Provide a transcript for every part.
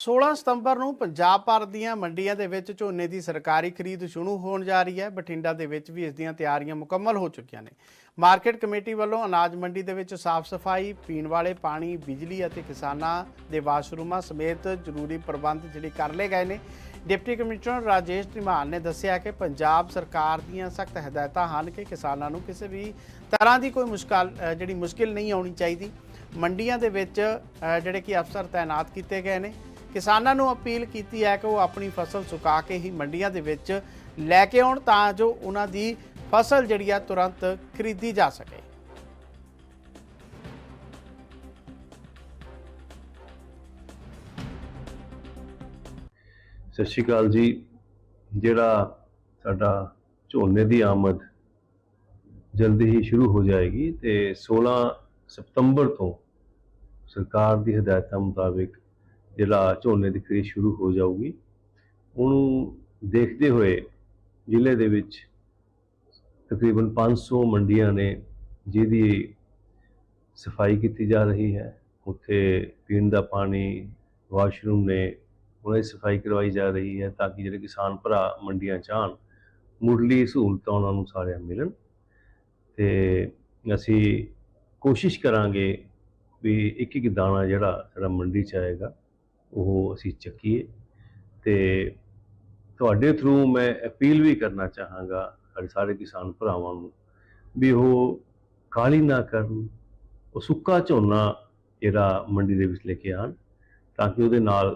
16 ਸਤੰਬਰ ਨੂੰ ਪੰਜਾਬ ਭਰ ਦੀਆਂ ਮੰਡੀਆਂ ਦੇ ਵਿੱਚ ਝੋਨੇ ਦੀ ਸਰਕਾਰੀ ਖਰੀਦ ਸ਼ੁਰੂ ਹੋਣ ਜਾ ਰਹੀ ਹੈ। ਬਠਿੰਡਾ ਦੇ ਵਿੱਚ ਵੀ ਇਸ ਦੀਆਂ ਤਿਆਰੀਆਂ ਮੁਕੰਮਲ ਹੋ ਚੁੱਕੀਆਂ ਨੇ। ਮਾਰਕੀਟ ਕਮੇਟੀ ਵੱਲੋਂ ਅਨਾਜ ਮੰਡੀ ਦੇ ਵਿੱਚ ਸਾਫ਼ ਸਫ਼ਾਈ, ਪੀਣ ਵਾਲੇ ਪਾਣੀ, ਬਿਜਲੀ ਅਤੇ ਕਿਸਾਨਾਂ ਦੇ ਵਾਸ਼ਰੂਮਾਂ ਸਮੇਤ ਜ਼ਰੂਰੀ ਪ੍ਰਬੰਧ ਜਿਹੜੇ ਕਰ ਲਏ ਗਏ ਨੇ। ਡਿਪਟੀ ਕਮਿਸ਼ਨਰ ਰਾਜੇਸ਼ ਧੀਮਾਨ ਨੇ ਦੱਸਿਆ ਕਿ ਪੰਜਾਬ ਸਰਕਾਰ ਦੀਆਂ ਸਖਤ ਹਦਾਇਤਾਂ ਹਨ ਕਿ ਕਿਸਾਨਾਂ ਨੂੰ ਕਿਸੇ ਵੀ ਤਰ੍ਹਾਂ ਦੀ ਕੋਈ ਮੁਸ਼ਕਲ ਜਿਹੜੀ ਮੁਸ਼ਕਿਲ ਨਹੀਂ ਆਉਣੀ ਚਾਹੀਦੀ। ਮੰਡੀਆਂ ਦੇ ਵਿੱਚ ਜਿਹੜੇ ਕਿ ਅਫਸਰ ਤਾਇਨਾਤ ਕੀਤੇ ਗਏ ਨੇ। ਕਿਸਾਨਾਂ ਨੂੰ ਅਪੀਲ ਕੀਤੀ ਹੈ ਕਿ ਉਹ ਆਪਣੀ ਫਸਲ ਸੁਕਾ ਕੇ ਹੀ ਮੰਡੀਆਂ ਦੇ ਵਿੱਚ ਲੈ ਕੇ ਆਉਣ ਤਾਂ ਜੋ ਉਹਨਾਂ ਦੀ ਫਸਲ ਜਿਹੜੀ ਆ ਤੁਰੰਤ ਖਰੀਦੀ ਜਾ ਸਕੇ। ਸਤਿ ਸ਼੍ਰੀ ਅਕਾਲ ਜੀ। ਜਿਹੜਾ ਸਾਡਾ ਝੋਨੇ ਦੀ ਆਮਦ ਜਲਦੀ ਹੀ ਸ਼ੁਰੂ ਹੋ ਜਾਏਗੀ ਤੇ 16 ਸਤੰਬਰ ਤੋਂ ਸਰਕਾਰ ਦੀ ਹਦਾਇਤਾਂ ਮੁਤਾਬਿਕ ਜਿਹੜਾ ਝੋਨੇ ਦੀ ਖਰੀਦ ਸ਼ੁਰੂ ਹੋ ਜਾਊਗੀ, ਉਹਨੂੰ ਦੇਖਦੇ ਹੋਏ ਜ਼ਿਲ੍ਹੇ ਦੇ ਵਿੱਚ ਤਕਰੀਬਨ 500 ਮੰਡੀਆਂ ਨੇ ਜਿਹਦੀ ਸਫ਼ਾਈ ਕੀਤੀ ਜਾ ਰਹੀ ਹੈ। ਉੱਥੇ ਪੀਣ ਦਾ ਪਾਣੀ, ਵਾਸ਼ਰੂਮ ਨੇ, ਉਹਨਾਂ ਦੀ ਸਫ਼ਾਈ ਕਰਵਾਈ ਜਾ ਰਹੀ ਹੈ ਤਾਂ ਕਿ ਜਿਹੜੇ ਕਿਸਾਨ ਭਰਾ ਮੰਡੀਆਂ 'ਚ ਆਉਣ, ਮੁੱਢਲੀ ਸਹੂਲਤਾਂ ਉਹਨਾਂ ਨੂੰ ਸਾਰਿਆਂ ਮਿਲਣ। ਤੇ ਅਸੀਂ ਕੋਸ਼ਿਸ਼ ਕਰਾਂਗੇ ਵੀ ਇੱਕ ਇੱਕ ਦਾਣਾ ਜਿਹੜਾ ਸਾਡਾ ਮੰਡੀ 'ਚ ਆਏਗਾ ਉਹ ਅਸੀਂ ਚੱਕੀਏ। ਤੇ ਤੁਹਾਡੇ ਥਰੂ ਮੈਂ ਅਪੀਲ ਵੀ ਕਰਨਾ ਚਾਹਾਂਗਾ ਸਾਡੇ ਸਾਰੇ ਕਿਸਾਨ ਭਰਾਵਾਂ ਨੂੰ ਵੀ ਉਹ ਕਾਲੀ ਨਾ ਕਰਨ, ਉਹ ਸੁੱਕਾ ਝੋਨਾ ਜਿਹੜਾ ਮੰਡੀ ਦੇ ਵਿੱਚ ਲੈ ਕੇ ਆਉਣ ਤਾਂ ਕਿ ਉਹਦੇ ਨਾਲ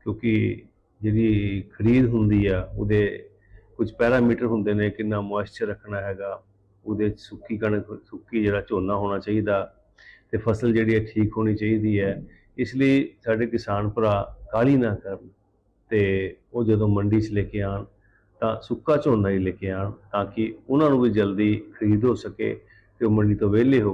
ਕਿਉਂਕਿ ਜਿਹੜੀ ਖਰੀਦ ਹੁੰਦੀ ਆ, ਉਹਦੇ ਕੁਝ ਪੈਰਾਮੀਟਰ ਹੁੰਦੇ ਨੇ, ਕਿੰਨਾ ਮੋਇਸਚਰ ਰੱਖਣਾ ਹੈਗਾ, ਉਹਦੇ 'ਚ ਸੁੱਕੀ ਕਣਕ, ਸੁੱਕੀ ਜਿਹੜਾ ਝੋਨਾ ਹੋਣਾ ਚਾਹੀਦਾ ਤੇ ਫਸਲ ਜਿਹੜੀ ਹੈ ਠੀਕ ਹੋਣੀ ਚਾਹੀਦੀ ਹੈ। ਇਸ ਲਈ ਸਾਡੇ ਕਿਸਾਨ ਭਰਾ ਕਾਲੀ ਨਾ ਕਰਨ ਤੇ ਉਹ ਜਦੋਂ ਮੰਡੀ 'ਚ ਲੈ ਕੇ ਆਣ ਤਾਂ ਸੁੱਕਾ ਝੋਨਾ ਹੀ ਲੈ ਕੇ ਆਣ ਤਾਂ ਕਿ ਉਹਨਾਂ ਨੂੰ ਵੀ ਜਲਦੀ ਖਰੀਦ ਹੋ ਸਕੇ ਤੇ ਉਹ ਮੰਡੀ ਤੋਂ ਵਿਹਲੇ ਹੋ